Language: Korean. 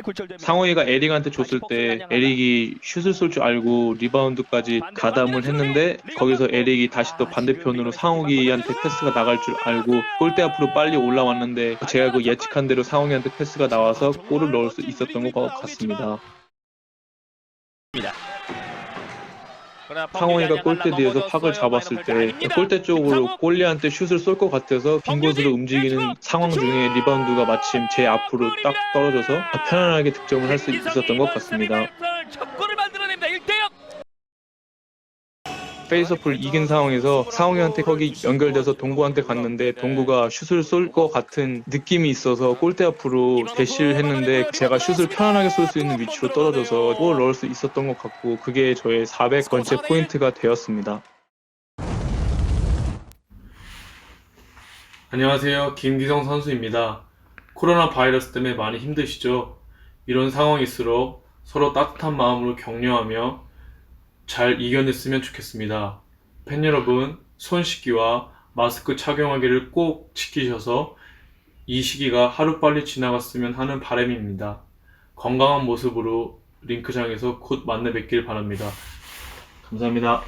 굴절됩니다. 상호이가 에릭한테 줬을 때 에릭이 슛을 쏠 줄 알고 리바운드까지 가담을 했는데 거기서 에릭이 다시 또 반대편으로 상욱이한테 패스가 나갈 줄 알고 골대 앞으로 빨리 올라왔는데 제가 그 예측한 대로 상욱이한테 패스가 나와서 골을 넣을 수 있었던 것 같습니다. 상호이가 골대 뒤에서 팍을 잡았을 때 골대 쪽으로 골리한테 슛을 쏠 것 같아서 빈 곳으로 움직이는 상황 중에 리바운드가 마침 제 앞으로 딱 떨어져서 편안하게 득점을 할 수 있었던 것 같습니다. 페이스오프를 이긴 상황에서 상욱이한테 거기 연결돼서 동구한테 갔는데 동구가 슛을 쏠 것 같은 느낌이 있어서 골대 앞으로 대시를 했는데 제가 슛을 편안하게 쏠 수 있는 위치로 떨어져서 골을 넣을 수 있었던 것 같고 그게 저의 400번째 포인트가 되었습니다. 안녕하세요. 김기성 선수입니다. 코로나 바이러스 때문에 많이 힘드시죠? 이런 상황일수록 서로 따뜻한 마음으로 격려하며 잘 이겨냈으면 좋겠습니다. 팬 여러분, 손 씻기와 마스크 착용하기를 꼭 지키셔서 이 시기가 하루빨리 지나갔으면 하는 바람입니다. 건강한 모습으로 링크장에서 곧 만나 뵙길 바랍니다. 감사합니다.